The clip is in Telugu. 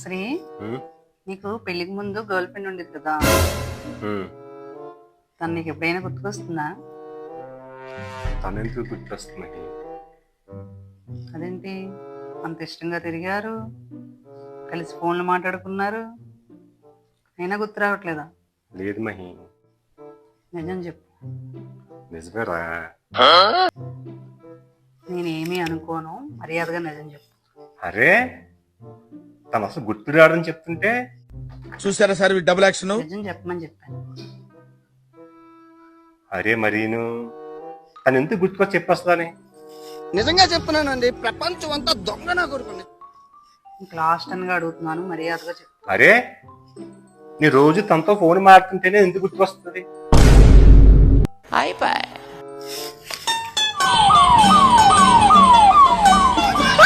శ్రీ నీకు పెళ్ళికి ముందు గర్ల్ ఫ్రెండ్ ఉండేది కదా. తను నీకు ఎప్పుడైనా గుర్తుకొస్తుందా? తనెందుకు గుర్తొస్తుంది అదేంటి? అంత ఇష్టంగా తిరిగారు కలిసి ఫోన్లు మాట్లాడుకున్నారు. అయినా గుర్తు రావట్లేదా? లేదు మహి. నిజం చెప్పు. నిజమేరా. నేనేమీ అనుకోను మర్యాదగా నిజం చెప్పు. అరే! తను అసలు గుర్తు రాడని చెప్తుంటే చూసారా సార్ డబుల్ యాక్షన్ నిజం చెప్పమని చెప్పాను. అరే మరీను తను ఎందుకు గుర్తుకొచ్చి చెప్పేస్తుందని? నిజంగా చెప్తున్నానండి ప్రపంచం అంతా దొంగ నా కొడుకుని లాస్ట్ అనిగా అడుగుతున్నాను మర్యాదగా చెప్పు. అరే నీ రోజు తనతో ఫోన్ మాట్లాడుతుంటేనే ఎందుకు గుర్తుకొస్తుంది? అయిపోయి